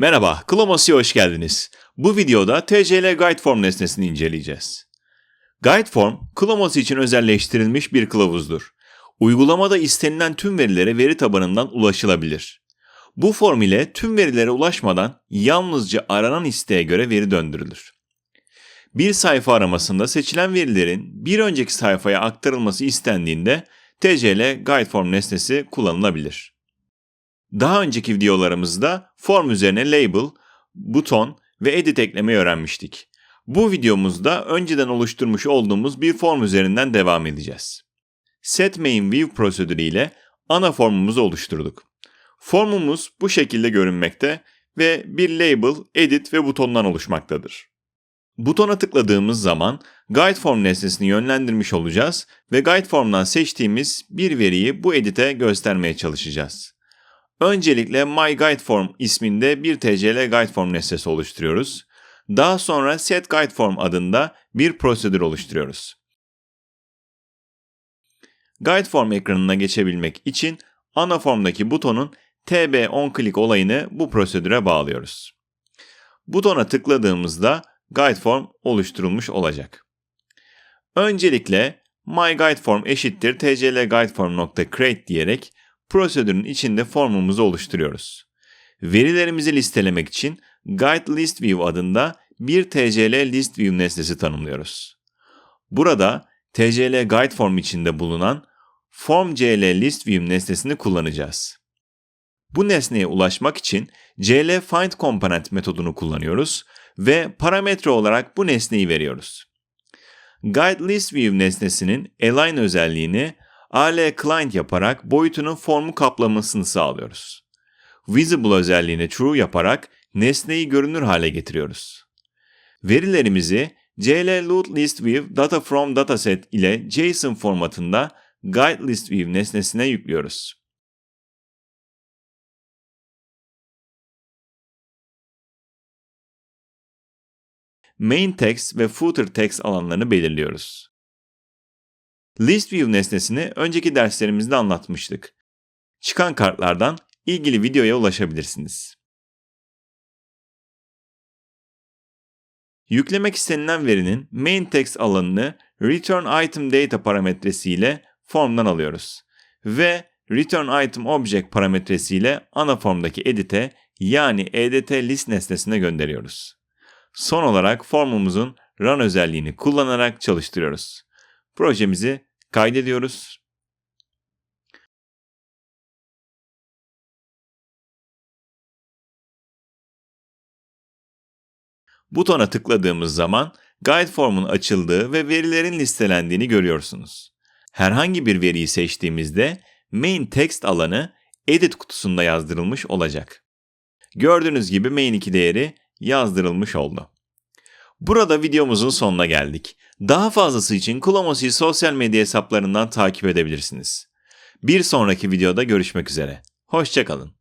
Merhaba, Klomos'ya hoş geldiniz. Bu videoda TCL Guideform nesnesini inceleyeceğiz. Guideform, Klomos için özelleştirilmiş bir kılavuzdur. Uygulamada istenilen tüm verilere veri tabanından ulaşılabilir. Bu form ile tüm verilere ulaşmadan yalnızca aranan isteğe göre veri döndürülür. Bir sayfa aramasında seçilen verilerin bir önceki sayfaya aktarılması istendiğinde TCL Guideform nesnesi kullanılabilir. Daha önceki videolarımızda form üzerine label, buton ve edit eklemeyi öğrenmiştik. Bu videomuzda önceden oluşturmuş olduğumuz bir form üzerinden devam edeceğiz. Set main view prosedürü ile ana formumuzu oluşturduk. Formumuz bu şekilde görünmekte ve bir label, edit ve butondan oluşmaktadır. Butona tıkladığımız zaman Guide Form nesnesini yönlendirmiş olacağız ve Guide Form'dan seçtiğimiz bir veriyi bu edite göstermeye çalışacağız. Öncelikle My Guide Form isminde bir TCL Guide Form nesnesi oluşturuyoruz. Daha sonra Set Guide Form adında bir prosedür oluşturuyoruz. Guide Form ekranına geçebilmek için ana formdaki butonun TB on click olayını bu prosedüre bağlıyoruz. Butona tıkladığımızda Guide Form oluşturulmuş olacak. Öncelikle My Guide Form eşittir tclguideform.create diyerek prosedürün içinde formumuzu oluşturuyoruz. Verilerimizi listelemek için Guide List View adında bir TCL List View nesnesi tanımlıyoruz. Burada TCL Guide Form içinde bulunan FormCL List View nesnesini kullanacağız. Bu nesneye ulaşmak için CL Find Component metodunu kullanıyoruz ve parametre olarak bu nesneyi veriyoruz. Guide List View nesnesinin align özelliğini AL client yaparak boyutunun formu kaplamasını sağlıyoruz. Visible özelliğine true yaparak nesneyi görünür hale getiriyoruz. Verilerimizi CL Load List View Data From Dataset ile JSON formatında Guide List View nesnesine yüklüyoruz. Main Text ve Footer Text alanlarını belirliyoruz. List View nesnesini önceki derslerimizde anlatmıştık. Çıkan kartlardan ilgili videoya ulaşabilirsiniz. Yüklemek istenilen verinin main text alanını return item data parametresiyle formdan alıyoruz ve return item object parametresiyle ana formdaki edit'e yani edt list nesnesine gönderiyoruz. Son olarak formumuzun run özelliğini kullanarak çalıştırıyoruz. Projemizi kaydediyoruz. Butona tıkladığımız zaman Guide Form'un açıldığı ve verilerin listelendiğini görüyorsunuz. Herhangi bir veriyi seçtiğimizde Main Text alanı Edit kutusunda yazdırılmış olacak. Gördüğünüz gibi main 2 değeri yazdırılmış oldu. Burada videomuzun sonuna geldik. Daha fazlası için Kulomosi'yi sosyal medya hesaplarından takip edebilirsiniz. Bir sonraki videoda görüşmek üzere. Hoşçakalın.